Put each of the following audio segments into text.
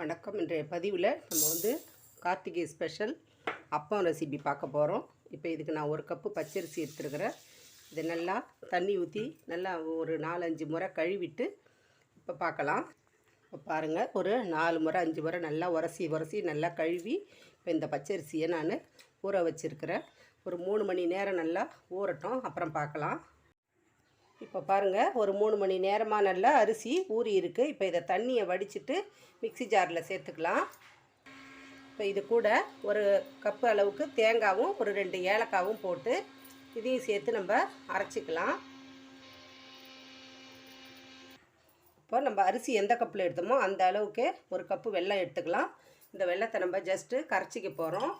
வணக்கம். இன்றைய பதிவில் நம்ம வந்து கார்த்திகை ஸ்பெஷல் அப்பம் ரெசிபி பார்க்க போகிறோம் இப்போ இதுக்கு நான் ஒரு கப்பு பச்சரிசி எடுத்துருக்கிறேன் இதை நல்லா தண்ணி ஊற்றி நல்லா ஒரு நாலஞ்சு முறை கழுவிட்டு இப்போ பார்க்கலாம். இப்போ பாருங்கள் ஒரு நாலு முறை அஞ்சு முறை நல்லா உரசி உரசி நல்லா கழுவி இப்போ இந்த பச்சரிசியை நான் ஊற வச்சுருக்கிறேன். ஒரு மூணு மணி நேரம் நல்லா ஊறட்டும். அப்புறம் பார்க்கலாம். இப்போ பாருங்கள் ஒரு மூணு மணி நேரமாக நல்லா அரிசி ஊறி இருக்குது இப்போ இதை தண்ணியை வடிச்சிட்டு மிக்ஸி ஜாரில் சேர்த்துக்கலாம். இப்போ இது கூட ஒரு கப்பு அளவுக்கு தேங்காவும் ஒரு ரெண்டு ஏலக்காவும் போட்டு இதையும் சேர்த்து நம்ம அரைச்சிக்கலாம். இப்போ நம்ம அரிசி எந்த கப்பில் எடுத்தோமோ அந்த அளவுக்கு ஒரு கப்பு வெல்லம் எடுத்துக்கலாம். இந்த வெள்ளத்தை நம்ம ஜஸ்ட்டு கரைச்சிக்க போகிறோம்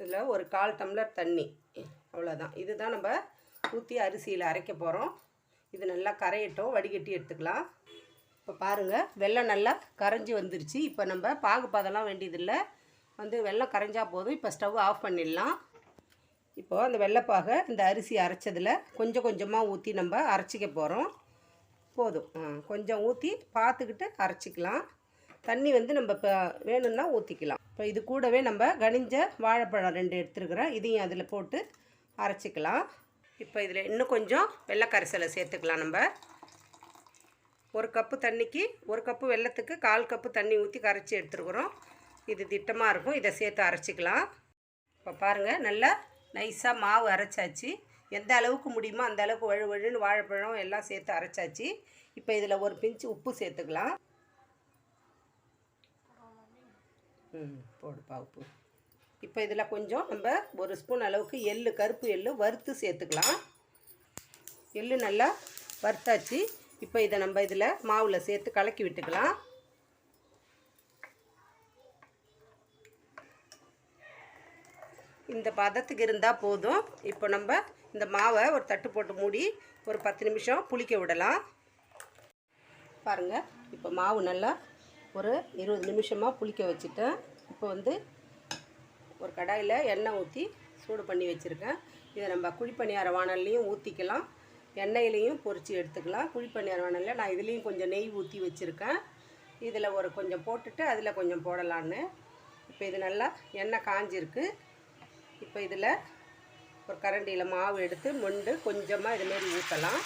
இதில் ஒரு கால் டம்ளர் தண்ணி. அவ்வளோதான் இதுதான் நம்ம ஊற்றி அரிசியில் அரைக்க போகிறோம் இது நல்லா கரையட்டும். வடிகட்டி எடுத்துக்கலாம். இப்போ பாருங்கள் வெள்ளம் நல்லா கரைஞ்சி வந்துருச்சு. இப்போ நம்ம பாகு பதம்லாம் வேண்டியதில்லை. வந்து வெள்ளம் கரைஞ்சா போதும். இப்போ ஸ்டவ் ஆஃப் பண்ணிடலாம். இப்போது அந்த வெள்ளைப்பாகை இந்த அரிசி அரைச்சதில் கொஞ்சம் கொஞ்சமாக ஊற்றி நம்ம அரைச்சிக்க போகிறோம் போதும். கொஞ்சம் ஊற்றி பார்த்துக்கிட்டு அரைச்சிக்கலாம். தண்ணி வந்து நம்ம இப்போ வேணும்னா ஊற்றிக்கலாம் இப்போ இது கூடவே நம்ம கனிஞ்ச வாழைப்பழம் ரெண்டு எடுத்துருக்குறோம் இதையும் அதில் போட்டு அரைச்சிக்கலாம். இப்போ இதில் இன்னும் கொஞ்சம் வெள்ளை கரைசலை சேர்த்துக்கலாம் நம்ம. ஒரு கப்பு தண்ணிக்கு ஒரு கப்பு வெள்ளத்துக்கு கால் கப்பு தண்ணி ஊற்றி கரைச்சி எடுத்துருக்குறோம். இது திட்டமாக இருக்கும். இதை சேர்த்து அரைச்சிக்கலாம். இப்போ பாருங்கள் நல்லா நைஸாக மாவு அரைச்சாச்சு. எந்த அளவுக்கு முடியுமோ அந்த அளவுக்கு வழு வழுன்னு வாழைப்பழம் எல்லாம் சேர்த்து அரைச்சாச்சு. இப்போ இதில் ஒரு பிஞ்சு உப்பு சேர்த்துக்கலாம். ம் போடுப்பா உப்பு. இப்போ இதில் கொஞ்சம் நம்ம ஒரு ஸ்பூன் அளவுக்கு எள்ளு கருப்பு எள்ளு வறுத்து சேர்த்துக்கலாம். எள்ளு நல்லா வறுத்தாச்சு. இப்போ இதை நம்ம இதில் மாவில் சேர்த்து கலக்கி விட்டுக்கலாம். இந்த பதத்துக்கு இருந்தால் போதும். இப்போ நம்ம இந்த மாவை ஒரு தட்டு போட்டு மூடி ஒரு பத்து நிமிஷம் புளிக்க விடலாம். பாருங்கள் இப்போ மாவு நல்லா ஒரு இருபது நிமிஷமாக புளிக்க வச்சுட்டேன். இப்போ வந்து ஒரு கடாயில் எண்ணெய் ஊற்றி சூடு பண்ணி வச்சுருக்கேன். இதை நம்ம குழிப்பணியார வானல்லையும் ஊற்றிக்கலாம் எண்ணெயிலையும் பொரித்து எடுத்துக்கலாம். குழிப்பணியார வானலில் நான் இதுலேயும் கொஞ்சம் நெய் ஊற்றி வச்சுருக்கேன். இதில் ஒரு கொஞ்சம் போட்டுட்டு அதில் கொஞ்சம் போடலான்னு. இப்போ இது நல்லா எண்ணெய் காஞ்சிருக்கு. இப்போ இதில் ஒரு கரண்டியில் மாவு எடுத்து மொண்டு கொஞ்சமாக இதுமாரி ஊற்றலாம்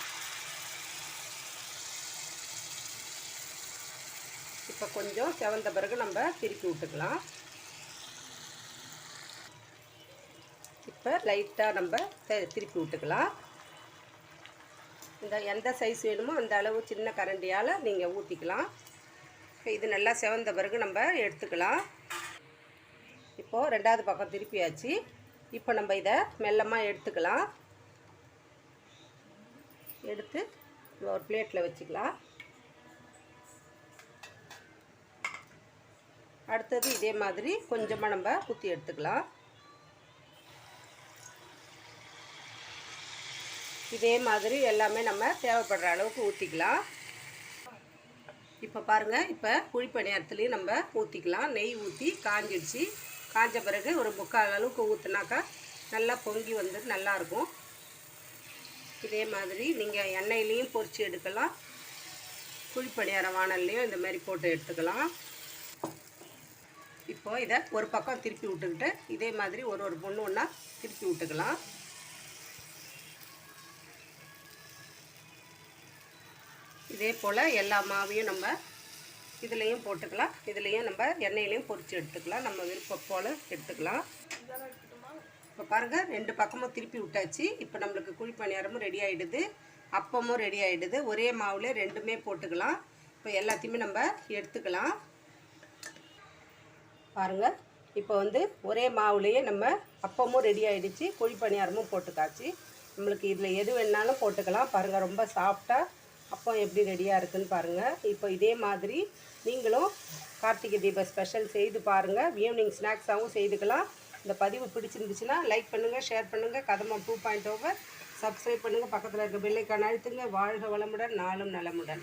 இப்போ கொஞ்சம் செவந்த பிறகு நம்ம திருப்பி விட்டுக்கலாம் இப்போ லைட்டாக நம்ம திருப்பி விட்டுக்கலாம். இந்த எந்த சைஸ் வேணுமோ அந்த அளவு சின்ன கரண்டியால் நீங்கள் ஊற்றிக்கலாம் இப்போ இது நல்லா செவந்த பிறகு நம்ம எடுத்துக்கலாம். இப்போது ரெண்டாவது பக்கம் திருப்பியாச்சு. இப்போ நம்ம இதை மெல்லமாக எடுத்துக்கலாம். எடுத்து ஒரு பிளேட்டில் வச்சுக்கலாம். அடுத்தது இதே மாதிரி கொஞ்சமாக நம்ம குத்தி எடுத்துக்கலாம். இதே மாதிரி எல்லாமே நம்ம தேவைப்படுற அளவுக்கு ஊற்றிக்கலாம் இப்போ பாருங்கள் இப்போ குழிப்பணியாரத்துலேயும் நம்ம ஊற்றிக்கலாம் நெய் ஊற்றி காஞ்சிடுச்சு. காஞ்ச பிறகு ஒரு முக்கால் அளவுக்கு ஊற்றுனாக்கா நல்லா பொங்கி வந்து நல்லாயிருக்கும் இதே மாதிரி நீங்கள் எண்ணெயிலையும் பொரித்து எடுக்கலாம். குழிப்பணியார வானல்லையும் இந்த மாதிரி போட்டு எடுத்துக்கலாம். இப்போது இதை ஒரு பக்கம் திருப்பி விட்டுக்கிட்டு இதே மாதிரி ஒரு ஒரு பொண்ணு ஒன்றா திருப்பி விட்டுக்கலாம். இதே போல் எல்லா மாவையும் நம்ம இதுலேயும் போட்டுக்கலாம். இதுலேயும் நம்ம எண்ணெயிலையும் பொரித்து எடுத்துக்கலாம். நம்ம விருப்பம் போல் எடுத்துக்கலாம். இப்போ பாருங்கள் ரெண்டு பக்கமும் திருப்பி விட்டாச்சு. இப்போ நம்மளுக்கு குழிப்பணியாரமும் ரெடி ஆகிடுது அப்பமும் ரெடி ஆகிடுது ஒரே மாவில் ரெண்டுமே போட்டுக்கலாம். இப்போ எல்லாத்தையுமே நம்ம எடுத்துக்கலாம். பாருங்கள் இப்போ வந்து ஒரே மாவுலேயே நம்ம அப்பமும் ரெடி ஆகிடுச்சு குழிப்பணியாரமும் போட்டுக்காச்சு. நம்மளுக்கு இதில் எது வேணாலும் போட்டுக்கலாம். பாருங்கள் ரொம்ப சாஃப்டாக அப்போ எப்படி ரெடியாக இருக்குதுன்னு பாருங்கள் இப்போ இதே மாதிரி நீங்களும் கார்த்திகை தீப ஸ்பெஷல் செய்து பாருங்கள் ஈவினிங் ஸ்நாக்ஸாகவும் செய்துக்கலாம். இந்த பதிவு பிடிச்சிருந்துச்சுன்னா லைக் பண்ணுங்கள் ஷேர் பண்ணுங்கள் கதமா டூ பாயிண்ட் ஓவர் சப்ஸ்கிரைப் பண்ணுங்கள் பக்கத்தில் இருக்க பெல்லைக்கான அழுத்துங்க. வாழ்க வளமுடன் நாளும் நலமுடன்.